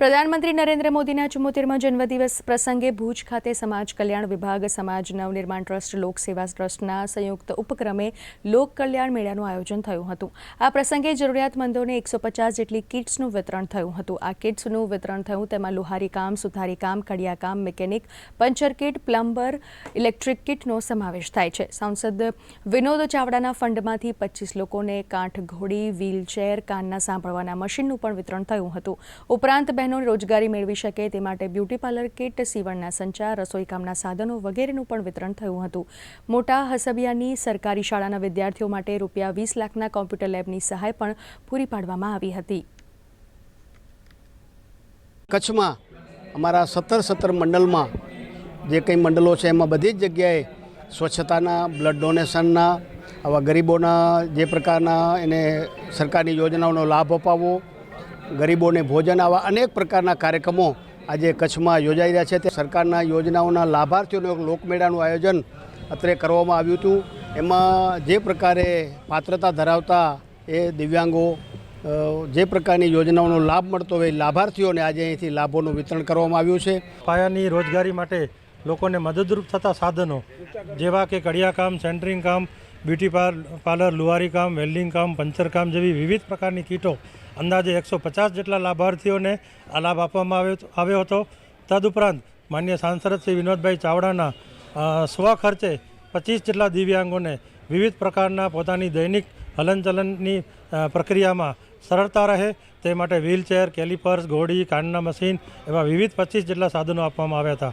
પ્રધાનમંત્રી નરેન્દ્ર મોદીના ચુમ્મોતેરમા જન્મદિવસ પ્રસંગે ભુજ ખાતે સમાજ કલ્યાણ વિભાગ, સમાજ નવનિર્માણ ટ્રસ્ટ લોકસેવા ટ્રસ્ટના સંયુક્ત ઉપક્રમે લોક કલ્યાણ મેળાનું આયોજન થયું હતું. આ પ્રસંગે જરૂરિયાતમંદોને એકસો પચાસ જેટલી કિટ્સનું વિતરણ થયું હતું. આ કિટ્સનું વિતરણ થયું તેમાં લુહારી કામ, સુથારી કામ, કડિયા કામ, mechanic, puncture kit, plumber, electric કિટનો સમાવેશ થાય છે. સાંસદ વિનોદ ચાવડાના ફંડમાંથી પચીસ લોકોને કાંઠ ઘોડી, વ્હીલચેર, કાનના સાંભળવાના મશીનનું પણ વિતરણ થયું હતું. ઉપરાંત બહેનો રોજગારી મેળવી શકે તે માટે બ્યુટી પાર્લર કિટ, સીવણના સંચાર, રસોઈકામના સાધનો વગેરેનું પણ વિતરણ થયું હતું. મોટા હસબિયાની સરકારી શાળાના વિદ્યાર્થીઓ માટે રૂપિયા વીસ લાખના કોમ્પ્યુટર લેબની સહાય પણ પૂરી પાડવામાં આવી હતી. કચ્છમાં અમારા સત્તર સત્તર મંડળમાં જે કંઈ મંડળો છે એમાં બધી જ જગ્યાએ સ્વચ્છતાના, બ્લડ ડોનેશનના, આવા ગરીબોના જે પ્રકારના એને સરકારની યોજનાઓનો લાભ અપાવવો ગરીબોને ભોજન આવા અનેક પ્રકારના કાર્યક્રમો આજે કચ્છમાં યોજાઈ રહ્યા છે. તે સરકારના યોજનાઓના લાભાર્થીઓનું લોકમેળાનું આયોજન અત્રે કરવામાં આવ્યું હતું. એમાં જે પ્રકારે પાત્રતા ધરાવતા એ દિવ્યાંગો જે પ્રકારની યોજનાઓનો લાભ મળતો હોય લાભાર્થીઓને આજે અહીંથી લાભોનું વિતરણ કરવામાં આવ્યું છે. પાયાની રોજગારી માટે લોકોને મદદરૂપ થતા સાધનો જેવા કે કડિયા કામ સેન્ટરિંગ કામ બ્યુટી પાર- પાર્લર, લુહારી કામ, વેલ્ડિંગ કામ, પંચર કામ જેવી વિવિધ પ્રકારની કીટો અંદાજે એકસો પચાસ જેટલા લાભાર્થીઓને આ લાભ આપવામાં આવ્યો હતો તદુપરાંત માન્ય સાંસદ શ્રી વિનોદભાઈ ચાવડાના સ્વખર્ચે સ્વ ખર્ચે પચીસ જેટલા દિવ્યાંગોને વિવિધ પ્રકારના પોતાની દૈનિક હલનચલનની પ્રક્રિયામાં સરળતા રહે તે માટે વ્હીલચેર, કેલિપર્સ, ઘોડી, કાનના મશીન એવા વિવિધ પચીસ જેટલા સાધનો આપવામાં આવ્યા હતા.